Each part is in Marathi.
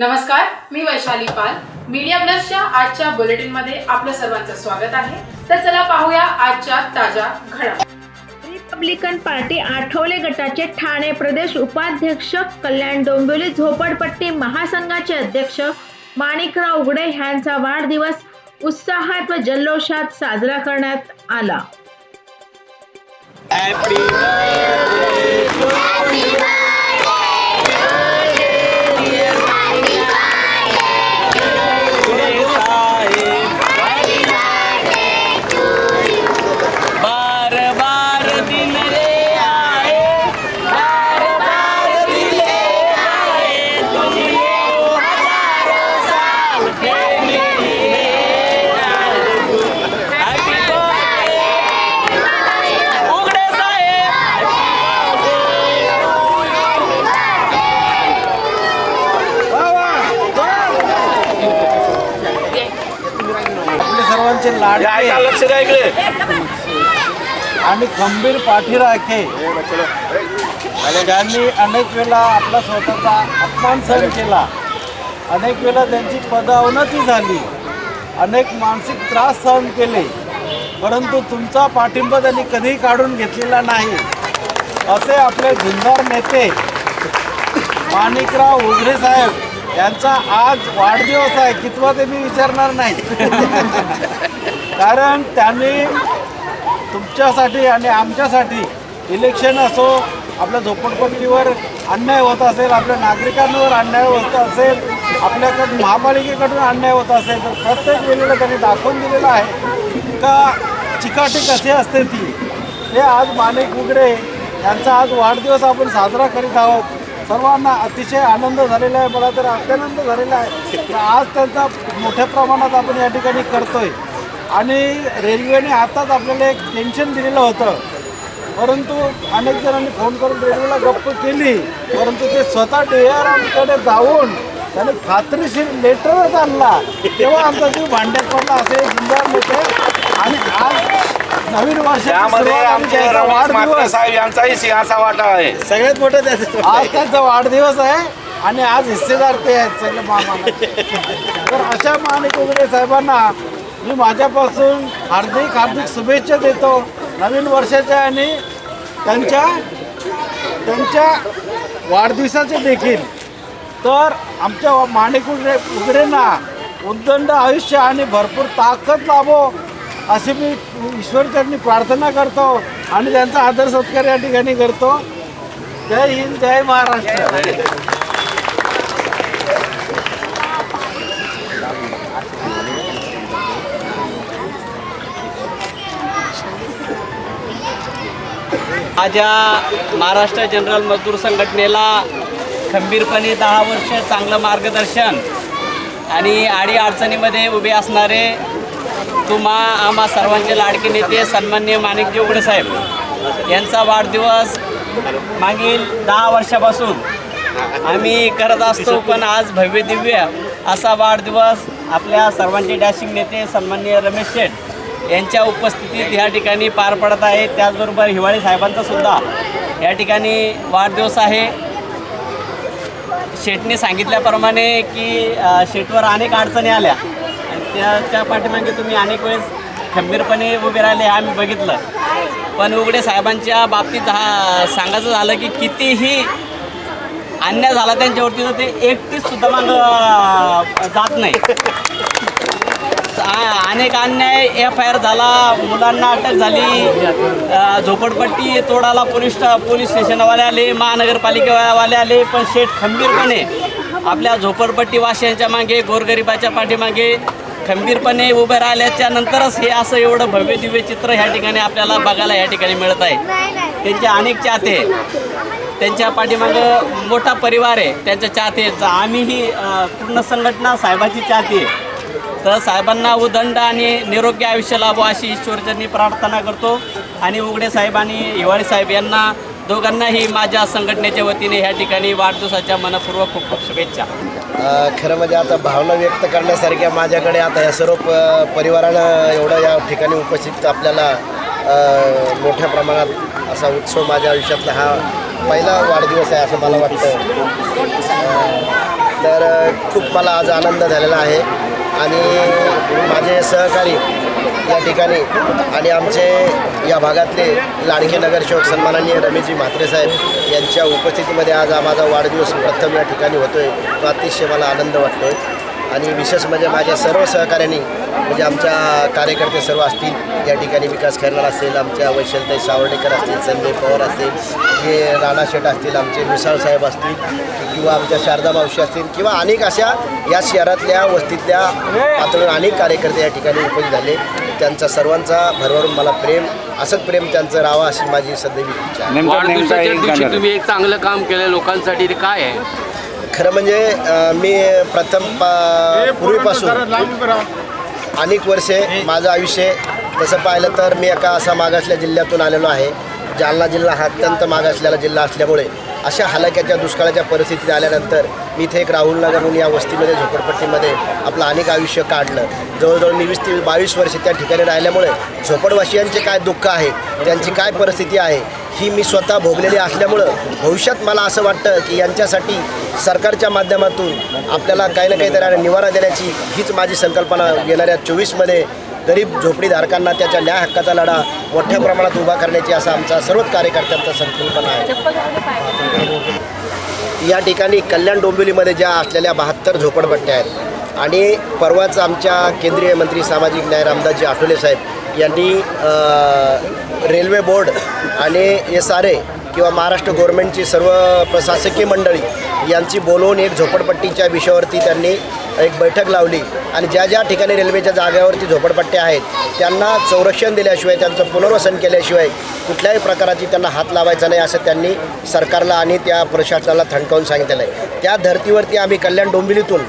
नमस्कार मी वैशाली पाल. मीडिया प्लसच्या आजच्या बुलेटिनमध्ये आपलं सर्वांचं स्वागत आहे. तर चला पाहूया आजच्या ताज्या घडामोडी. रिपब्लिकन पार्टी आठवले गटाचे ठाणे प्रदेश उपाध्यक्ष कल्याण डोंबिवली झोपडपट्टी महासंघाचे अध्यक्ष माणिकराव उघडे यांचा वाढदिवस उत्साहात व जल्लोषात साजरा करण्यात आला. बार लाडके. लक्ष द्या इकडे. आणि खंबीर पाठीराखे त्यांनी अनेक वेळा आपला स्वतःचा अपमान सहन केला. अनेक वेळा त्यांची पदोन्नती झाली. अनेक मानसिक त्रास सहन केले. परंतु तुमचा पाठिंबा त्यांनी कधीही काढून घेतलेला नाही. असे आपले झुंजार नेते माणिकराव उघडे साहेब यांचा आज वाढदिवस आहे. कितवा ते मी विचारणार नाही. कारण त्यांनी तुमच्यासाठी आणि आमच्यासाठी इलेक्शन असो आपल्या झोपडपट्टीवर अन्याय होत असेल आपल्या नागरिकांवर अन्याय होत असेल आपल्याकडून महापालिकेकडून अन्याय होत असेल तर प्रत्येक वेळेला त्यांनी दाखवून दिलेलं आहे का चिकाटी कशी असते ती? हे आज माणिक उगडे यांचा आज वाढदिवस आपण साजरा करीत आहोत. सर्वांना अतिशय आनंद झालेला आहे मला तर अत्यानंद झालेला आहे. तर आज त्यांचा मोठ्या प्रमाणात आपण या ठिकाणी करतोय. आणि रेल्वेने आताच आपल्याला एक टेन्शन दिलेलं होतं. परंतु अनेक जणांनी फोन करून रेल्वेला गप्प केली. परंतु ते स्वतः डी आर आमकडे जाऊन त्याने खात्रीशीर लेटरच आणला. तेव्हा आमचा जीव भांड्यात पडला असे सुंदर नेते आणि आज नवीन वर्षाची त्यामध्ये आमचे रमेश साहेब यांचाही सिंहाचा वाटा आहे. सगळ्यात मोठं त्याचं आज त्यांचा वाढदिवस आहे. आणि आज हिस्सेदार ते आहेत सगळे महामानव तर अशा माणिक उघडे साहेबांना मी माझ्यापासून हार्दिक हार्दिक शुभेच्छा देतो. नवीन वर्षाच्या आणि त्यांच्या त्यांच्या वाढदिवसाचे देखील. तर आमच्या माणिक उघडे उघडेंना उद्दंड आयुष्य आणि भरपूर ताकद लाभो अशी मी ईश्वरचरणी प्रार्थना करतो आणि त्यांचा आदर सत्कार या ठिकाणी करतो. जय हिंद जय महाराष्ट्र. माझ्या महाराष्ट्र जनरल मजदूर संघटनेला खंबीरपणे दहा वर्ष चांगलं मार्गदर्शन आणि आडी अडचणीमध्ये उभे असणारे तुम्हा आम्हा सर्वांचे लाडके नेते सन्मान्य माणिकजी उघडे साहेब यांचा वाढदिवस मागील दहा वर्षापासून आम्ही करत असतो पण आज भव्य दिव्य असा वाढदिवस आपल्या सर्वांचे डॅशिंग नेते सन्मान्य रमेश शेठ यांच्या उपस्थितीत ह्या ठिकाणी पार पडत आहे. त्याचबरोबर हिवाळी साहेबांचा सुद्धा या ठिकाणी वाढदिवस आहे. शेटने सांगितल्याप्रमाणे की शेटवर शेठवर अनेक अडचणी आल्या. आणि त्याच्या पाठीमागे तुम्ही अनेक वेळेस खंबीरपणे उभे राहिले हे आम्ही बघितलं. पण उघडे साहेबांच्या बाबतीत हा सांगायचं झालं की कितीही अन्याय झाला त्यांच्यावरती तर ते एकटीच सुद्धा माग जात नाही. अनेक अन्याय एफ आय आर झाला मुलांना अटक झाली. झोपडपट्टी तोडाला पोलीस पोलीस स्टेशनवाले आले महानगरपालिकेवाले आले पण शेठ खंबीरपणे आपल्या झोपडपट्टीवासियांच्या मागे गोरगरिबाच्या पाठीमागे खंबीरपणे उभे राहिल्याच्या नंतरच हे असं एवढं भव्य दिव्य चित्र ह्या ठिकाणी आपल्याला बघायला या ठिकाणी मिळत आहे. त्यांचे अनेक चाहते त्यांच्या पाठीमागं मोठा परिवार आहे त्यांच्या चाहते. आम्हीही पूर्ण संघटना साहेबाची चाहते. आहे तर साहेबांना उदंड आणि निरोगी आयुष्य लाभो अशी ईश्वरचरणी प्रार्थना करतो. आणि उघडे साहेब आणि हिवाळी साहेब यांना दोघांनाही माझ्या संघटनेच्या वतीने ह्या ठिकाणी वाढदिवसाच्या मनपूर्वक खूप खूप शुभेच्छा. खरं म्हणजे आता भावना व्यक्त करण्यासारख्या माझ्याकडे आता या सर्व प परिवारानं एवढं या ठिकाणी उपस्थित आपल्याला मोठ्या प्रमाणात असा उत्सव माझ्या आयुष्यातला हा पहिला वाढदिवस आहे असं मला वाटतं. तर खूप मला आज आनंद झालेला आहे. आणि माझे सहकारी या ठिकाणी आणि आमचे या भागातले लाडके नगरसेवक सन्माननीय रमेशजी म्हात्रे साहेब यांच्या उपस्थितीमध्ये आज हा माझा वाढदिवस प्रथम या ठिकाणी होतो आहे तो अतिशय मला आनंद वाटतो आहे आणि विशेष म्हणजे माझ्या सर्व सहकाऱ्यांनी म्हणजे आमच्या कार्यकर्ते सर्व असतील या ठिकाणी विकास खैरनार असेल आमच्या वैशलताई सावर्डेकर असतील संजय पवार असतील हे राणा शेठ असतील आमचे मिसाळ साहेब असतील किंवा आमच्या शारदा मावशी असतील किंवा अनेक अशा या शहरातल्या वस्तीतल्या पातळीवर अनेक कार्यकर्ते या ठिकाणी उपस्थित झाले. त्यांचा सर्वांचा भरभरून मला प्रेम असंच प्रेम त्यांचं राहावं अशी माझी सदैवी इच्छा आहे. तुम्ही एक चांगलं काम केलं लोकांसाठी ते काय आहे? खरं म्हणजे मी प्रथम पा- पूर्वीपासून अनेक वर्षे माझं आयुष्य तसं पाहिलं तर मी एका असा मागासल्या जिल्ह्यातून आलेलो आहे. जालना जिल्हा हा अत्यंत मागासलेला जिल्हा असल्यामुळे अशा हलाक्याच्या दुष्काळाच्या परिस्थितीत आल्यानंतर मी इथे एक राहुल नगर म्हणून या वस्तीमध्ये झोपडपट्टीमध्ये आपलं अनेक आयुष्य काढलं. जवळजवळ मी वीस ते बावीस वर्षे त्या ठिकाणी राहिल्यामुळे झोपडवासियांचे काय दुःख आहे त्यांची काय परिस्थिती आहे ही मी स्वतः भोगलेली असल्यामुळं भविष्यात मला असं वाटतं की यांच्यासाठी सरकारच्या माध्यमातून आपल्याला काही ना काहीतरी निवारा देण्याची हीच माझी संकल्पना येणाऱ्या चोवीसमध्ये गरीब झोपडीधारकांना त्याच्या न्याय हक्काचा लढा मोठ्या प्रमाणात उभा करण्याची असा आमचा सर्वच कार्यकर्त्यांचा संकल्पना आहे. या ठिकाणी कल्याण डोंबिवलीमध्ये ज्या असलेल्या बहात्तर झोपडपट्ट्या आहेत आणि परवाच आमच्या केंद्रीय मंत्री सामाजिक न्याय रामदासजी आठवले साहेब यांनी रेल्वे बोर्ड आणि एस आर ए किंवा महाराष्ट्र गव्हर्नमेंटची सर्व प्रशासकीय मंडळी यांची बोलवून एक झोपडपट्टीच्या विषयावरती त्यांनी एक बैठक लावली आणि ज्या ज्या ठिकाणी रेल्वेच्या जागेवरती झोपडपट्ट्या आहेत त्यांना संरक्षण दिल्याशिवाय त्यांचं पुनर्वसन केल्याशिवाय कुठल्याही प्रकाराची त्यांना हात लावायचा नाही असं त्यांनी सरकारला आणि त्या प्रशासनाला थंडकावून सांगितलेलं आहे. त्या धर्तीवरती आम्ही कल्याण डोंबिवलीतून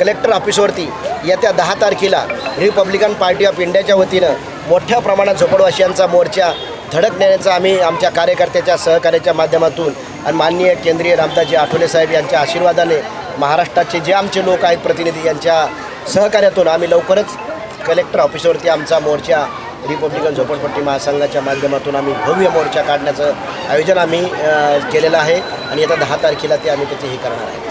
कलेक्टर ऑफिसवरती येत्या दहा तारखेला रिपब्लिकन पार्टी ऑफ इंडियाच्या वतीनं मोठ्या प्रमाणात झोपडवासियांचा मोर्चा धडक देण्याचं आम्ही आमच्या कार्यकर्त्याच्या सहकार्याच्या माध्यमातून आणि माननीय केंद्रीय रामदासजी आठवले साहेब यांच्या आशीर्वादाने महाराष्ट्राचे जे आमचे लोक आहेत प्रतिनिधी यांच्या सहकार्यातून आम्ही लवकरच कलेक्टर ऑफिसवरती आमचा मोर्चा रिपब्लिकन झोपडपट्टी महासंघाच्या माध्यमातून आम्ही भव्य मोर्चा काढण्याचं आयोजन आम्ही केलेलं आहे आणि येत्या दहा तारखेला ते आम्ही त्याचे हे करणार आहे.